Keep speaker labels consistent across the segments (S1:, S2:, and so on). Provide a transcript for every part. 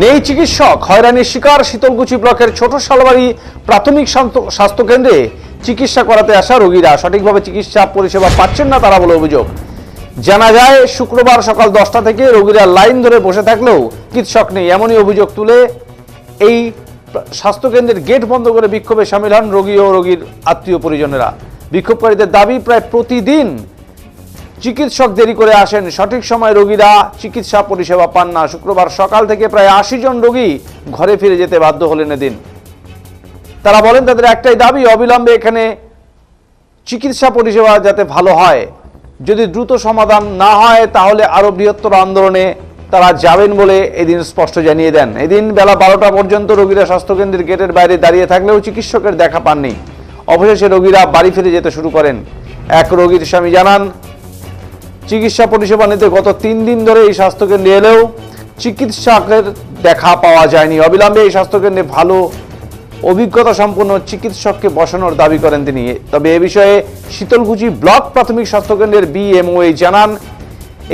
S1: নেই চিকিৎসক। হয়রানির শিকার শীতলকুচি ব্লকের ছোট শালবাড়ি প্রাথমিক স্বাস্থ্য কেন্দ্রে চিকিৎসা করাতে আসা রোগীরা সঠিকভাবে চিকিৎসা পরিষেবা পাচ্ছেন না তারা বলে অভিযোগ। জানা যায়, শুক্রবার সকাল দশটা থেকে রোগীরা লাইন ধরে বসে থাকলেও চিকিৎসক নেই। এমনই অভিযোগ তুলে এই স্বাস্থ্যকেন্দ্রের গেট বন্ধ করে বিক্ষোভে সামিল হন রোগী ও রোগীর আত্মীয় পরিজনেরা। বিক্ষোভকারীদের দাবি, প্রায় প্রতিদিন চিকিৎসক দেরি করে আসেন। সঠিক সময় রোগীরা চিকিৎসা পরিষেবা পান না। শুক্রবার সকাল থেকে প্রায় আশি জন রোগী ঘরে ফিরে যেতে বাধ্য হলেন এদিন। তারা বলেন, তাদের একটাই দাবি, অবিলম্বে এখানে চিকিৎসা পরিষেবা যাতে ভালো হয়। যদি দ্রুত সমাধান না হয়, তাহলে আরও বৃহত্তর আন্দোলনে তারা যাবেন বলে এদিন স্পষ্ট জানিয়ে দেন। এদিন বেলা বারোটা পর্যন্ত রোগীরা স্বাস্থ্যকেন্দ্রের গেটের বাইরে দাঁড়িয়ে থাকলেও চিকিৎসকের দেখা পাননি। অবশেষে রোগীরা বাড়ি ফিরে যেতে শুরু করেন। এক রোগীর স্বামী জানান চিকিৎসা পরিষেবা নিতে গত তিন দিন ধরে এই স্বাস্থ্যকেন্দ্রে এলেও চিকিৎসকের দেখা পাওয়া যায়নি। অবিলম্বে এই স্বাস্থ্যকেন্দ্রে ভালো অভিজ্ঞতা সম্পন্ন চিকিৎসককে বসানোর দাবি করেন তিনি। তবে এ বিষয়ে শীতলকুচি ব্লক প্রাথমিক স্বাস্থ্যকেন্দ্রের বিএমওএ জানান,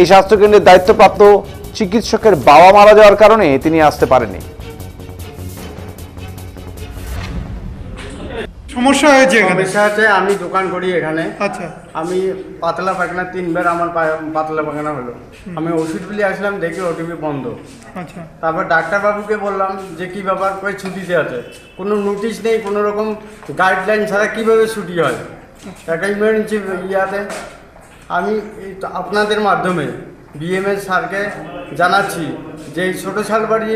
S1: এই স্বাস্থ্যকেন্দ্রের দায়িত্বপ্রাপ্ত চিকিৎসকের বাবা মারা যাওয়ার কারণে তিনি আসতে পারেননি।
S2: সমস্যা হয়েছে এখানে?
S3: সমস্যা আছে আমি দোকান করি এখানে।
S2: আচ্ছা।
S3: আমি পাতলা পায়খানা তিনবার আমার পাতলা পায়খানা হলো। আমি ওষুধ ওষুধগুলি আসলাম দেখি ওটিপি বন্ধ।
S2: আচ্ছা।
S3: তারপর ডাক্তারবাবুকে বললাম যে কি ব্যাপার করে ছুটিতে আছে। কোনো নোটিশ নেই কোনো রকম গাইডলাইন ছাড়া কীভাবে ছুটি হয়। একটা ইমার্জেন্সি ইয়াতে। আমি আপনাদের মাধ্যমে বিএমএস স্যারকে জানাচ্ছি যে এই ছোটো শালবাড়ি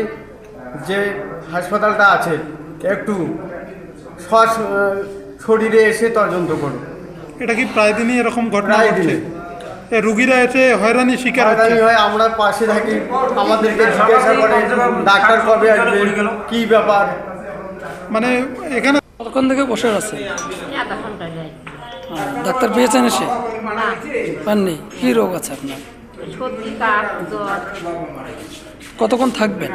S3: যে হাসপাতালটা আছে একটু আহ, শরীরে এসে তদন্ত করুন
S2: এটা কি প্রায় দিনই এরকম ঘটনা ঘটছে? রুগীরা এসে হয়রানি শিকার
S3: হয়রানি হয় আমরা পাশে থাকি আমাদেরকে জিজ্ঞাসা করে ডাক্তার কবে আসবে কি ব্যাপার?
S2: মানে এখানে
S4: কতক্ষণ থেকে বসে আছে? ডাক্তার পেয়েছেন এসে?
S5: না
S4: পাননি। কি রোগ আছে আপনার? কতক্ষণ থাকবেন?